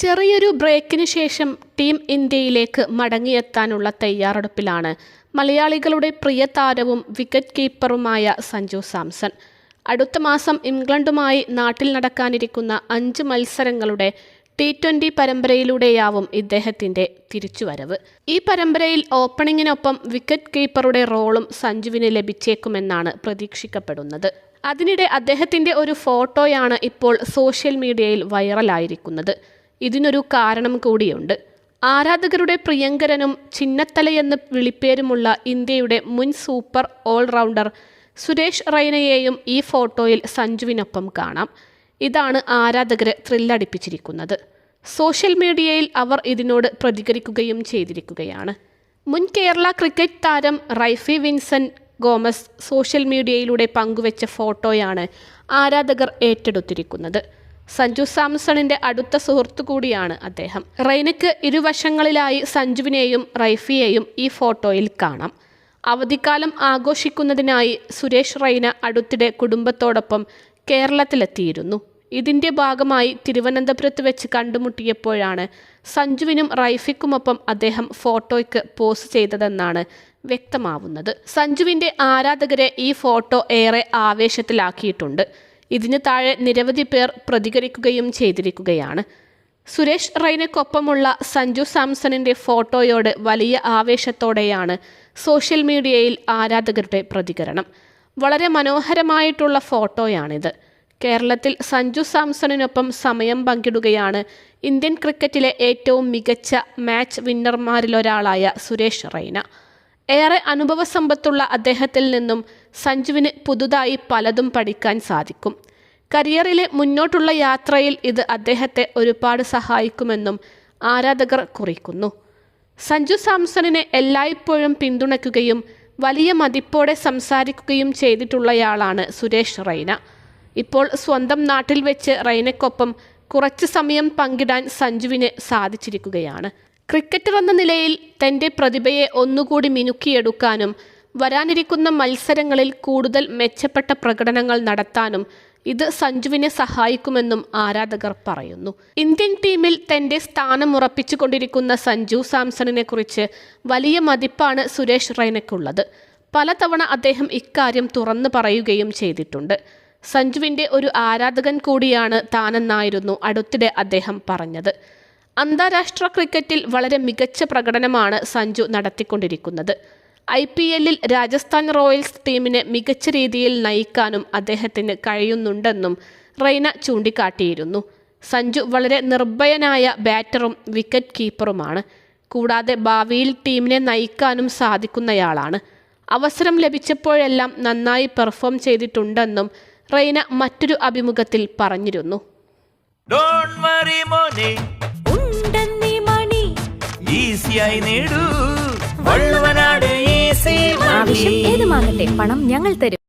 ചെറിയൊരു ബ്രേക്കിന് ശേഷം ടീം ഇന്ത്യയിലേക്ക് മടങ്ങിയെത്താനുള്ള തയ്യാറെടുപ്പിലാണ് മലയാളികളുടെ പ്രിയ താരവും വിക്കറ്റ് കീപ്പറുമായ സഞ്ജു സാംസൺ. അടുത്ത മാസം ഇംഗ്ലണ്ടുമായി നാട്ടിൽ നടക്കാനിരിക്കുന്ന അഞ്ച് മത്സരങ്ങളുടെ ടി ട്വന്റി പരമ്പരയിലൂടെയാവും ഇദ്ദേഹത്തിന്റെ തിരിച്ചുവരവ്. ഈ പരമ്പരയിൽ ഓപ്പണിങ്ങിനൊപ്പം വിക്കറ്റ് കീപ്പറുടെ റോളും സഞ്ജുവിന് ലഭിച്ചേക്കുമെന്നാണ് പ്രതീക്ഷിക്കപ്പെടുന്നത്. അതിനിടെ അദ്ദേഹത്തിന്റെ ഒരു ഫോട്ടോയാണ് ഇപ്പോൾ സോഷ്യൽ മീഡിയയിൽ വൈറലായിരിക്കുന്നത്. ഇതിനൊരു കാരണം കൂടിയുണ്ട്. ആരാധകരുടെ പ്രിയങ്കരനും ചിന്നത്തലയെന്ന് വിളിപ്പേരുമുള്ള ഇന്ത്യയുടെ മുൻ സൂപ്പർ ഓൾറൗണ്ടർ സുരേഷ് റൈനയെയും ഈ ഫോട്ടോയിൽ സഞ്ജുവിനൊപ്പം കാണാം. ഇതാണ് ആരാധകരെ ത്രില്ലടിപ്പിച്ചിരിക്കുന്നത്. സോഷ്യൽ മീഡിയയിൽ അവർ ഇതിനോട് പ്രതികരിക്കുകയും ചെയ്തിരിക്കുകയാണ്. മുൻ കേരള ക്രിക്കറ്റ് താരം റൈഫി വിൻസൻ ഗോമസ് സോഷ്യൽ മീഡിയയിലൂടെ പങ്കുവച്ച ഫോട്ടോയാണ് ആരാധകർ ഏറ്റെടുത്തിരിക്കുന്നത്. സഞ്ജു സാംസണിന്റെ അടുത്ത സുഹൃത്തു കൂടിയാണ് അദ്ദേഹം. റെയ്നയ്ക്ക് ഇരുവശങ്ങളിലായി സഞ്ജുവിനെയും റൈഫിയെയും ഈ ഫോട്ടോയിൽ കാണാം. അവധിക്കാലം ആഘോഷിക്കുന്നതിനായി സുരേഷ് റൈന അടുത്തിടെ കുടുംബത്തോടൊപ്പം കേരളത്തിലെത്തിയിരുന്നു. ഇതിന്റെ ഭാഗമായി തിരുവനന്തപുരത്ത് വെച്ച് കണ്ടുമുട്ടിയപ്പോഴാണ് സഞ്ജുവിനും റൈഫിക്കുമൊപ്പം അദ്ദേഹം ഫോട്ടോയ്ക്ക് പോസ് ചെയ്തതെന്നാണ് വ്യക്തമാവുന്നത്. സഞ്ജുവിന്റെ ആരാധകരെ ഈ ഫോട്ടോ ഏറെ ആവേശത്തിലാക്കിയിട്ടുണ്ട്. ഇതിന് താഴെ നിരവധി പേർ പ്രതികരിക്കുകയും ചെയ്തിരിക്കുകയാണ്. സുരേഷ് റൈനക്കൊപ്പമുള്ള സഞ്ജു സാംസണിന്റെ ഫോട്ടോയോട് വലിയ ആവേശത്തോടെയാണ് സോഷ്യൽ മീഡിയയിൽ ആരാധകരുടെ പ്രതികരണം. വളരെ മനോഹരമായിട്ടുള്ള ഫോട്ടോയാണിത്. കേരളത്തിൽ സഞ്ജു സാംസണിനൊപ്പം സമയം പങ്കിടുകയാണ് ഇന്ത്യൻ ക്രിക്കറ്റിലെ ഏറ്റവും മികച്ച മാച്ച് വിന്നർമാരിലൊരാളായ സുരേഷ് റൈന. ഏറെ അനുഭവ സമ്പത്തുള്ള അദ്ദേഹത്തിൽ നിന്നും സഞ്ജുവിന് പുതുതായി പലതും പഠിക്കാൻ സാധിക്കും. കരിയറിലെ മുന്നോട്ടുള്ള യാത്രയിൽ ഇത് അദ്ദേഹത്തെ ഒരുപാട് സഹായിക്കുമെന്നും ആരാധകർ കുറിക്കുന്നു. സഞ്ജു സാംസണിനെ എല്ലായ്പ്പോഴും പിന്തുണയ്ക്കുകയും വലിയ മതിപ്പോടെ സംസാരിക്കുകയും ചെയ്തിട്ടുള്ളയാളാണ് സുരേഷ് റൈന ഇപ്പോൾ സ്വന്തം നാട്ടിൽ വെച്ച് റൈനയ്ക്കൊപ്പം കുറച്ച് സമയം പങ്കിടാൻ സഞ്ജുവിന് സാധിച്ചിരിക്കുകയാണ്. ക്രിക്കറ്റർ എന്ന നിലയിൽ തന്റെ പ്രതിഭയെ ഒന്നുകൂടി മിനുക്കിയെടുക്കാനും വരാനിരിക്കുന്ന മത്സരങ്ങളിൽ കൂടുതൽ മെച്ചപ്പെട്ട പ്രകടനങ്ങൾ നടത്താനും ഇത് സഞ്ജുവിനെ സഹായിക്കുമെന്നും ആരാധകർ പറയുന്നു. ഇന്ത്യൻ ടീമിൽ തന്റെ സ്ഥാനം ഉറപ്പിച്ചുകൊണ്ടിരിക്കുന്ന സഞ്ജു സാംസണിനെ കുറിച്ച് വലിയ മതിപ്പാണ് സുരേഷ് റൈനയ്ക്കുള്ളത്. പലതവണ അദ്ദേഹം ഇക്കാര്യം തുറന്നു പറയുകയും ചെയ്തിട്ടുണ്ട്. സഞ്ജുവിന്റെ ഒരു ആരാധകൻ കൂടിയാണ് താനെന്നായിരുന്നു അടുത്തിടെ അദ്ദേഹം പറഞ്ഞത്. അന്താരാഷ്ട്ര ക്രിക്കറ്റിൽ വളരെ മികച്ച പ്രകടനമാണ് സഞ്ജു നടത്തിക്കൊണ്ടിരിക്കുന്നത്. ഐ പി എല്ലിൽ രാജസ്ഥാൻ റോയൽസ് ടീമിനെ മികച്ച രീതിയിൽ നയിക്കാനും അദ്ദേഹത്തിന് കഴിയുന്നുണ്ടെന്നും റെയ്ന ചൂണ്ടിക്കാട്ടിയിരുന്നു. സഞ്ജു വളരെ നിർഭയനായ ബാറ്ററും വിക്കറ്റ് കീപ്പറുമാണ്. കൂടാതെ ഭാവിയിൽ ടീമിനെ നയിക്കാനും സാധിക്കുന്നയാളാണ്. അവസരം ലഭിച്ചപ്പോഴെല്ലാം നന്നായി പെർഫോം ചെയ്തിട്ടുണ്ടെന്നും റെയ്ന മറ്റൊരു അഭിമുഖത്തിൽ പറഞ്ഞിരുന്നു. ഡോൺ വരി മോനെ. ഉണ്ടെന്നി മണി. ഈസിയായി നേടൂ. ആവശ്യം ഏതുമാകട്ടെ പണം ഞങ്ങൾ തരും.